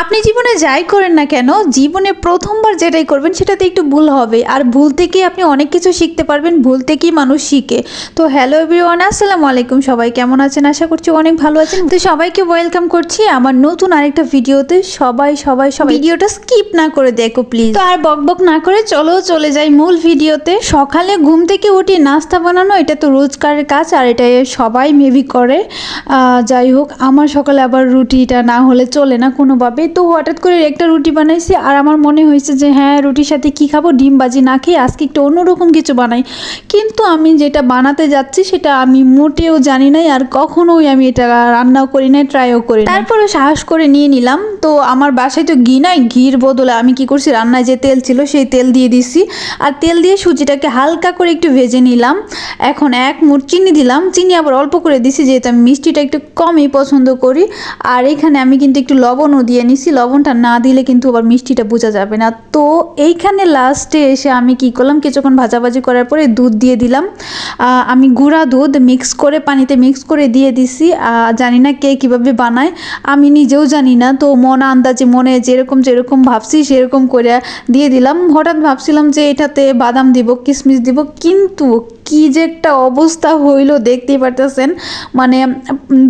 আপনি জীবনে যাই করেন না কেন, জীবনে প্রথমবার যেটাই করবেন সেটাতে একটু ভুল হবে। আর ভুল থেকেই আপনি অনেক কিছু শিখতে পারবেন, ভুল থেকেই মানুষ শিখে। তো হ্যালো এভরিওয়ান আসসালামু আলাইকুম সবাই, কেমন আছেন? আশা করছি অনেক ভালো আছেন। তো সবাইকে ওয়েলকাম করছি আমার নতুন আরেকটা ভিডিওতে। সবাই সবাই সবাই ভিডিওটা স্কিপ না করে দেখো প্লিজ তো আর বক বক না করে চলো, চলে যাই মূল ভিডিওতে। সকালে ঘুম থেকে উঠি নাস্তা বানানো, এটা তো রোজকারের কাজ আর এটা সবাই মেবি করে। যাই হোক, আমার সকালে আবার রুটিটা না হলে চলে না কোনোভাবে। তো হঠাৎ করে একটা রুটি বানাইছি আর আমার মনে হয়েছে যে হ্যাঁ রুটির সাথে কি খাব? ডিম বাজি না খেয়ে আজকে একটু অন্যরকম কিছু বানাই। কিন্তু আমি যেটা বানাতে যাচ্ছি সেটা আমি মোটেও জানি নাই আর কখনোই আমি এটা রান্নাও করি নাই ট্রাইও করি তারপরে সাহস করে নিয়ে নিলাম। তো আমার বাসায় তো ঘি নাই, ঘির বদলে আমি কি করছি, রান্নায় যে তেল ছিল সেই তেল দিয়ে দিছি। আর তেল দিয়ে সুজিটাকে হালকা করে একটু ভেজে নিলাম। এখন এক মুঠ চিনি দিলাম। চিনি আবার অল্প করে দিছি, যেহেতু আমি মিষ্টিটা একটু কমই পছন্দ করি। আর এখানে আমি কিন্তু একটু লবণও দিয়ে নিছি লবণটা না দিলে কিন্তু আবার মিষ্টিটা বোঝা যাবে না। তো এইখানে লাস্টে এসে আমি কি করলাম, কিছুক্ষণ ভাজাভাজি করার পরে দুধ দিয়ে দিলাম। আমি গুঁড়া দুধ মিক্স করে পানিতে মিক্স করে দিয়ে দিছি। জানি না কে কীভাবে বানায়, আমি নিজেও জানি না। তো মন আন্দাজে মনে যেরকম যেরকম ভাবছি সেরকম করে দিয়ে দিলাম। হঠাৎ ভাবছিলাম যে এটাতে বাদাম দিব কিশমিশ দিব, কিন্তু কি যে একটা অবস্থা হইল দেখতেই পারতেছেন। মানে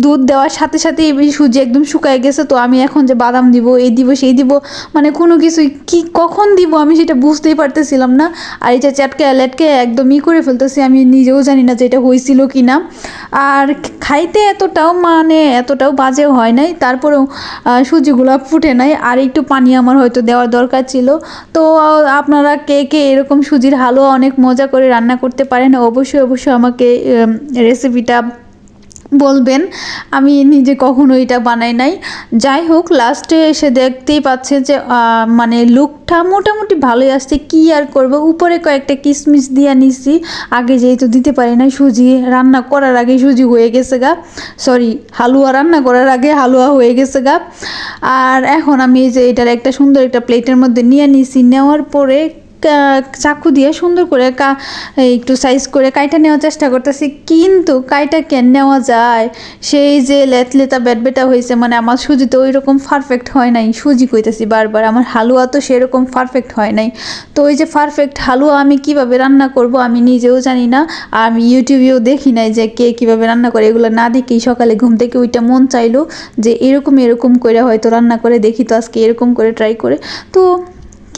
দুধ দেওয়ার সাথে সাথে সুজি একদম শুকায় গেছে, তো আমি এখন যে বাদাম দিব, এই দিব, সেই দিব মানে কোনো কিছুই কি, কখন দিব আমি সেটা বুঝতেই পারতেছিলাম না। আর এটা চ্যাটকে, ল্যাটকে একদম ই করে ফেলতেছি, আমি নিজেও জানি না যে এটা হয়েছিল কি না আর খাইতে এতটাও মানে এতটাও বাজেও হয় নাই, তারপরেও সুজিগুলো ফুটে নাই, আর একটু পানি আমার হয়তো দেওয়ার দরকার ছিল। তো আপনারা কে কে এরকম সুজির হালুয়া অনেক মজা করে রান্না করতে পারেন অবশ্যই অবশ্যই আমাকে রেসিপিটা বলবেন। আমি নিজে কখনো এটা বানাই নাই। যাই হোক লাস্টে এসে দেখতেই পাচ্ছে যে মানে লুকটা মোটামুটি ভালোই আসছে। কি আর করব? উপরে কয়েকটা কিশমিশ দিয়ে নিছি। আগে যেহেতু দিতে পারি না সুজি রান্না করার আগে সুজি হয়ে গেছে গা। সরি হালুয়া রান্না করার আগে হালুয়া হয়ে গেছে গা। আর এখন আমি যে এটার একটা সুন্দর একটা প্লেটের মধ্যে নিয়ে নিছি। নেওয়ার পরে চাকু দিয়ে সুন্দর করে কা একটু সাইজ করে কাইটা নেওয়ার চেষ্টা করতেছি। কিন্তু কাইটা কেন নেওয়া যায়? সেই যে লেতলেতা বেটা হয়েছে মানে আমার সুজি তো ওই রকম পারফেক্ট হয় নাই। সুজি কইতেছি বারবার, আমার হালুয়া তো সেরকম পারফেক্ট হয় নাই। তো ওই যে পারফেক্ট হালুয়া আমি কীভাবে রান্না করব আমি নিজেও জানি না। আর আমি ইউটিউবেও দেখি নাই যে কে কীভাবে রান্না করে, এগুলো না দেখেই সকালে ঘুম থেকে ওইটা মন চাইলো যে এরকম এরকম করে হয়তো রান্না করে দেখি তো আজকে এরকম করে ট্রাই করে। তো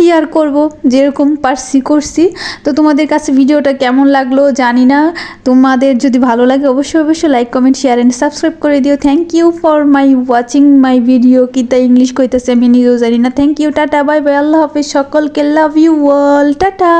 কি আর করব? যেরকম পারছি করছি। তো তোমাদের কাছে ভিডিওটা কেমন লাগল জানি না। তোমাদের যদি ভালো লাগে অবশ্যই অবশ্যই like comment share and subscribe করে দিও। Thank you for my watching my video কি তা ইংলিশ কইতেছে আমি নিজেও জানি না। Thank you tata bye bye আল্লাহ হাফিজ। সকলকে লাভ ইউ ওয়াল টাটা।